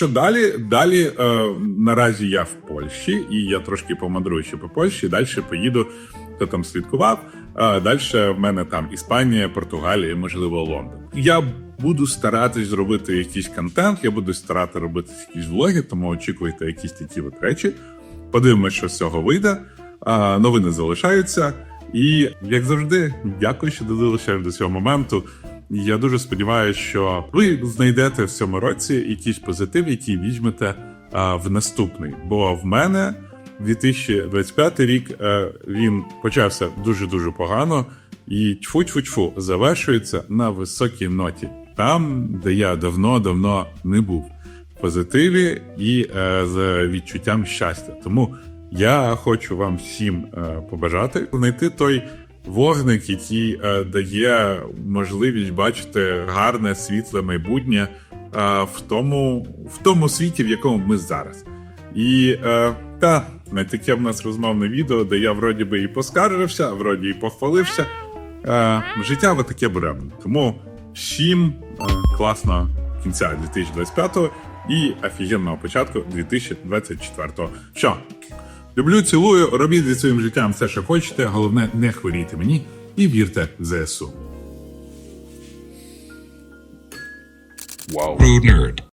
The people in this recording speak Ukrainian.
Що далі? Далі е, наразі я в Польщі, і я трошки помандрую ще по Польщі. Далі поїду, хто там слідкував. Е, далі в мене там Іспанія, Португалія, можливо, Лондон. Я буду старатись зробити якийсь контент, я буду старати робити якісь влоги, тому очікуйте якісь такі от речі. Подивимося, що з цього вийде. А, новини залишаються. І як завжди, дякую, що додивилися до цього моменту. Я дуже сподіваюся, що ви знайдете в цьому році якийсь позитив, який візьмете а, в наступний. Бо в мене 2025 рік е, він почався дуже дуже погано, і тьфу-тьфу-тьфу завершується на високій ноті, там, де я давно-давно не був в позитиві і е, з відчуттям щастя. Тому я хочу вам всім е, побажати знайти той вогник, який е, дає можливість бачити гарне світле майбутнє е, в тому, в тому світі, в якому ми зараз. І е, та не таке в нас розмовне відео, де я вроді би і поскаржився, вроді і похвалився. Е, життя ви таке беремо. Тому всім е, класного кінця 2025 і офігенного початку 2024. Що? Люблю, цілую, робіть зі своїм життям все, що хочете. Головне, не хворійте мені і вірте в ЗСУ. Rude nerd.